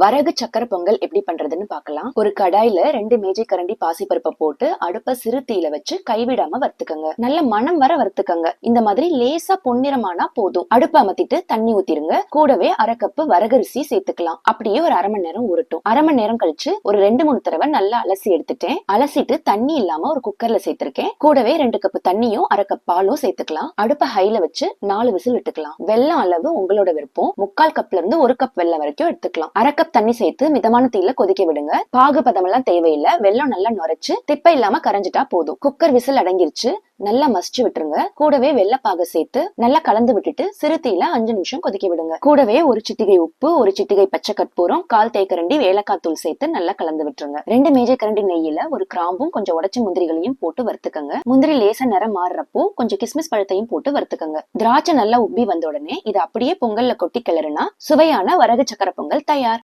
வரகு சக்கரை பொங்கல் எப்படி பண்றதுன்னு பார்க்கலாம். ஒரு கடாயில ரெண்டு மேஜை கரண்டி பாசிப்பருப்பை போட்டு அடுப்ப சிறு வச்சு கைவிடாம வறுத்துக்கங்க. நல்ல மனம் வர வறுத்துக்கங்க. இந்த மாதிரி லேசா பொன்னிறமானா போதும். அடுப்ப அமர்த்திட்டு தண்ணி ஊத்திருங்க. கூடவே அரை கப்பு வரகரிசி சேர்த்துக்கலாம். அப்படியே ஒரு அரை மணி நேரம் ஊறட்டும். அரை மணி நேரம் கழிச்சு ஒரு ரெண்டு மூணு தடவை நல்லா அலசி எடுத்துட்டேன். அலசிட்டு தண்ணி இல்லாம ஒரு குக்கர்ல சேர்த்திருக்கேன். கூடவே ரெண்டு கப்பு தண்ணியும் அரை கப் பாலும் சேர்த்துக்கலாம். அடுப்ப ஹைல வச்சு நாலு விசில் விட்டுக்கலாம். வெள்ளம் அளவு உங்களோட விருப்பம். முக்கால் கப்ல இருந்து ஒரு கப் வெள்ளம் வரைக்கும் எடுத்துக்கலாம். அரை கப் தண்ணி சேர்த்து மிதமான தீயில கொதிக்க விடுங்க. பாகு பதம் எல்லாம் தேவையில்லை. வெள்ளம் நல்லா நுரைச்சு திப்பை இல்லாம கரைஞ்சிட்டா போதும். குக்கர் விசில் அடங்கிருச்சு. நல்லா மசிச்சு விட்டுருங்க. கூடவே வெள்ளப்பாக சேர்த்து நல்லா கலந்து விட்டுட்டு சிறு தீயில அஞ்சு நிமிஷம் கொதிக்க விடுங்க. கூடவே ஒரு சிட்டிகை உப்பு ஒரு சிட்டிகை பச்சை கற்பூரம் கால் தேக்கரண்டி ஏலக்காய் தூள் சேர்த்து நல்லா கலந்து விட்டுருங்க. ரெண்டு மேஜை கரண்டி நெய்யில ஒரு கிராம்பும் கொஞ்சம் உடச்ச முந்திரிகளையும் போட்டு வறுத்துக்கங்க. முந்திரி லேசா நிறம் மாறுறப்போ கொஞ்சம் கிஸ்மிஸ் பழத்தையும் போட்டு வறுத்துக்கங்க. திராட்சை நல்லா உப்பி வந்த உடனே இதை அப்படியே பொங்கல்ல கொட்டி கிளறுனா சுவையான வரகு சக்கர பொங்கல் தயார்.